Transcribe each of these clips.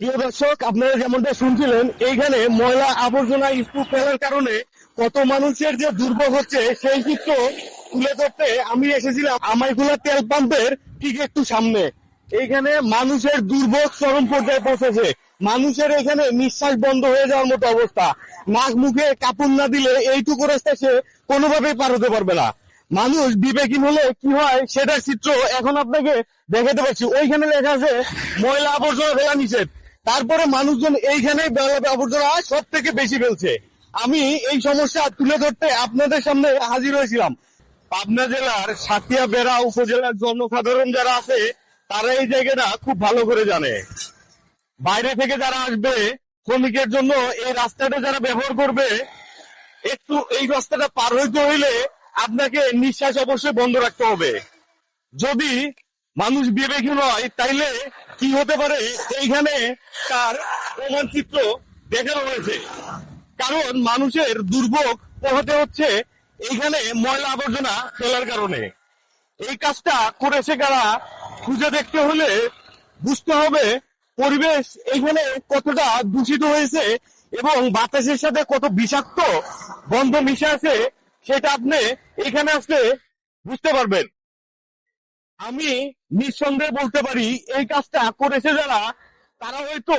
প্রিয় দর্শক, আপনারা যেমনটা শুনছিলেন, এইখানে ময়লা আবর্জনা স্তূপ ফেলার কারণে কত মানুষের যে দুর্ভোগ হচ্ছে, সেই চিত্র তুলে ধরতে আমি এসেছিলাম আমাইখোলা তেল পাম্পের ঠিক একটু সামনে। এইখানে মানুষের দুর্ভোগ চরম পর্যায়ে পৌঁছেছে। মানুষের এখানে নিঃশ্বাস বন্ধ হয়ে যাওয়ার মতো অবস্থা। নাক মুখে কাপড় না দিলে এইটুকু রাস্তা সে কোনোভাবেই পার হতে পারবে না। মানুষ বিবেকহীন হলে কি হয়, সেটার চিত্র এখন আপনাকে দেখাতে পারছি। ওইখানে লেখা আছে, ময়লা আবর্জনা ফেলা নিষেধ। তারপরে মানুষজন এইখানে আবর্জনা সব থেকে বেশি ফেলছে। আমি এই সমস্যা তুলে ধরতে আপনাদের সামনে হাজির হয়েছিলাম। পাবনা জেলার সাতিয়া বেড়া উপজেলার জনসাধারণ যারা আছে, তারা এই জায়গাটা খুব ভালো করে জানে। বাইরে থেকে যারা আসবে, শ্রমিকের জন্য এই রাস্তাটা যারা ব্যবহার করবে, একটু এই রাস্তাটা পার হইতে হইলে আপনাকে নিঃশ্বাস অবশ্যই বন্ধ রাখতে হবে। যদি মানুষ বিবেকহীন নয়, তাইলে কি হতে পারে? এইখানে তার প্রমাণ চিত্র দেখানো হয়েছে। কারণ মানুষের দুর্ভোগ পোহাতে হচ্ছে এইখানে ময়লা আবর্জনা ফেলার কারণে। এই কাজটা করেছে কারা? খুঁজে দেখতে হলে বুঝতে হবে পরিবেশ এখানে কতটা দূষিত হয়েছে এবং বাতাসের সাথে কত বিষাক্ত গন্ধ মিশে আছে, সেটা আপনি এখানে আসলে বুঝতে পারবেন। আমি নিঃসন্দেহে বলতে পারি, এই কাজটা করেছে যারা, তারা হয়তো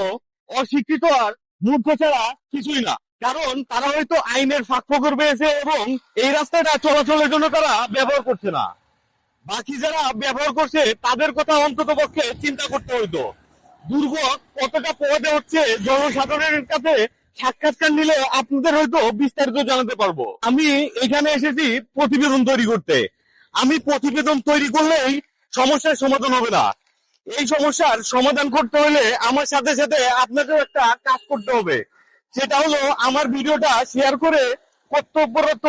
অশিক্ষিত আর মূর্খ ছাড়া কিছুই না। কারণ তারা হয়তো আইনের ফাঁক ফকর পেয়েছে এবং এই রাস্তাটা চলাচলের জন্য তারা ব্যবহার করছে না। বাকি যারা ব্যবহার করছে, তাদের কথা অন্তত পক্ষে চিন্তা করতে হইতো। দুর্ভোগ কতটা পোহাতে হচ্ছে, জনসাধারণের কাছে সাক্ষাৎকার নিলে আপনাদের হয়তো বিস্তারিত জানাতে পারব। আমি এখানে এসেছি প্রতিবেদন তৈরি করতে। আমি প্রতিবেদন তৈরি করলেই সমস্যার সমাধান হবে না। এই সমস্যার সমাধান করতে হলে আমার সাথে সাথে আপনাকেও একটা কাজ করতে হবে। সেটা হলো আমার ভিডিওটা শেয়ার করে কর্তব্যরত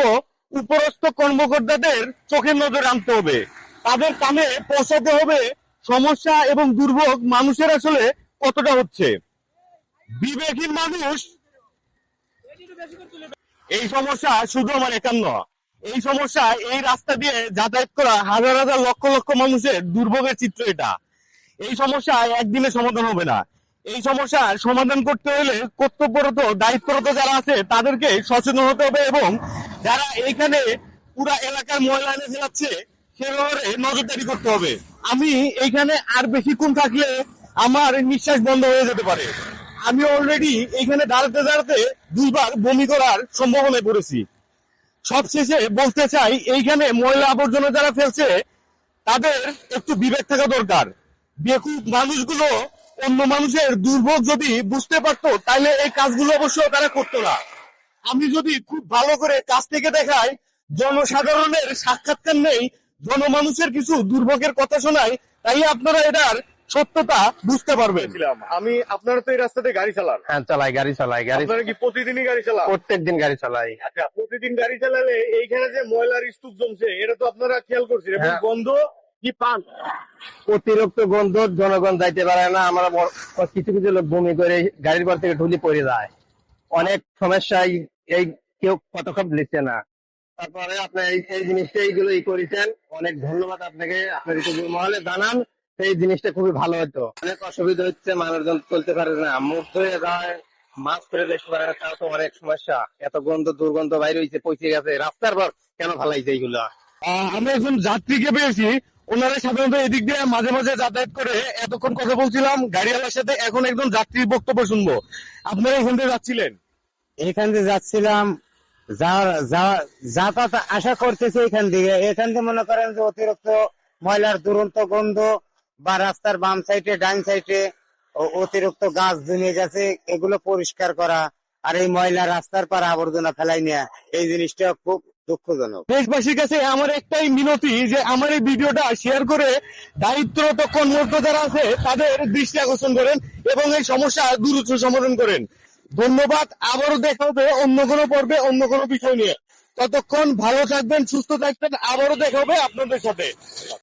উপরস্থ কর্মকর্তাদের চোখের নজরে আনতে হবে। তাদের কানে পৌঁছাতে হবে সমস্যা এবং দুর্ভোগ মানুষের আসলে কতটা হচ্ছে। বিবেকহীন মানুষ এই সমস্যা শুধু আমার একার নয় এই সমস্যা, এই রাস্তা দিয়ে যাতায়াত করা হাজার হাজার লক্ষ লক্ষ মানুষের দুর্ভোগের চিত্র এটা। এই সমস্যা একদিনে সমাধান হবে না। এই সমস্যার সমাধান করতে হলে কর্তব্যরত, দায়িত্বরত যারা আছে, তাদেরকে সচেতন হতে হবে এবং যারা এইখানে পুরা এলাকার ময়লা এনে ফেলাচ্ছে, সে ব্যাপারে নজরদারি করতে হবে। আমি এইখানে আর বেশিক্ষণ থাকলে আমার নিঃশ্বাস বন্ধ হয়ে যেতে পারে। আমি অলরেডি এইখানে দাঁড়াতে দাঁড়াতে দুইবার বমি করার সম্ভাবনায় পড়েছি। সবশেষে বলতে চাই, এইখানে ময়লা আবর্জনা যারা ফেলছে, তাদের একটু বিবেক থাকা দরকার। বেকুব মানুষগুলো অন্য মানুষের দুর্ভোগ যদি বুঝতে পারতো তাহলে এই কাজগুলো অবশ্য তারা করতো না। আমি যদি খুব ভালো করে কাছ থেকে দেখাই, জনসাধারণের সাক্ষাৎকার নেই, জনমানুষের কিছু দুর্ভোগের কথা শোনাই, তাই আপনারা এটার সত্যতা বুঝতে পারবেন। আমি আপনারা তো এই রাস্তাতে গাড়ি চালান। হ্যাঁ চালাই গাড়ি চালাই গাড়ি আপনারা কি প্রতিদিনই গাড়ি চালান? প্রত্যেক দিন গাড়ি চালাই। আচ্ছা প্রতিদিন গাড়ি চালালে এইখানে যে ময়লার স্তূপ জমছে এটা তো আপনারা খেয়াল করছেন। এবং হ্যাঁ। গন্ধ কি পান? অতিরিক্ত গন্ধ জনগণ যাইতে পারে না। আমরা কিছু কিছু লোক বমি করে গাড়ির পর থেকে ঢুলি পড়ে যায়। অনেক সমস্যায় এই কেউ পদক্ষেপ নিচ্ছে না। তারপরে আপনি এই- এই জিনিসটা এইগুলো ই করেছেন। অনেক ধন্যবাদ আপনাকে। আপনার মহলে জানান এই জিনিসটা খুবই ভালো হতো। অনেক অসুবিধা হচ্ছে, মানুষজন চলতে পারে না। মুখ ধুয়ে যায় মাস্ক করে দেখতে পারে না, তাও তো অনেক সমস্যা। এত গন্ধ, দুর্গন্ধ বাইরে হয়েছে পৌঁছে গেছে। রাস্তার পর কেন ভালাইছে এইগুলা আমরা একজন যাত্রীকে পেয়েছি। ওনারা সাধারণত এদিক দিয়ে মাঝে মাঝে যাতায়াত করে। এতক্ষণ কথা বলছিলাম, গাড়িওয়ালার সাথে এখন একজন যাত্রীর বক্তব্য শুনব। আপনারা এখান থেকে যাচ্ছিলেন? এখান থেকে যাচ্ছিলাম। যাতায়াত আশা করতেছি এখান থেকে এখান থেকে মনে করেন যে অতিরিক্ত ময়লার দুরন্ত গন্ধ বা রাস্তার বাম সাইডে, ডান সাইডে অতিরিক্ত গাছ জমিয়ে গেছে, এগুলো পরিষ্কার করা আর এই ময়লা রাস্তার পার আবর্জনা ফেলাই নেওয়া এই জিনিসটা খুব দুঃখজনক। দেশবাসীর কাছে আমার একটাই মিনতি যে আমার এই ভিডিওটা শেয়ার করে দায়িত্বরত কর্মরত যারা আছে, তাদের দৃষ্টি আকর্ষণ করেন এবং এই সমস্যা দ্রুত সমাধান করেন। ধন্যবাদ, আবারও দেখা হবে অন্য কোনো পর্বে, অন্য কোনো বিষয় নিয়ে। ততক্ষণ ভালো থাকবেন, সুস্থ থাকবেন, আবারও দেখা হবে আপনাদের সাথে।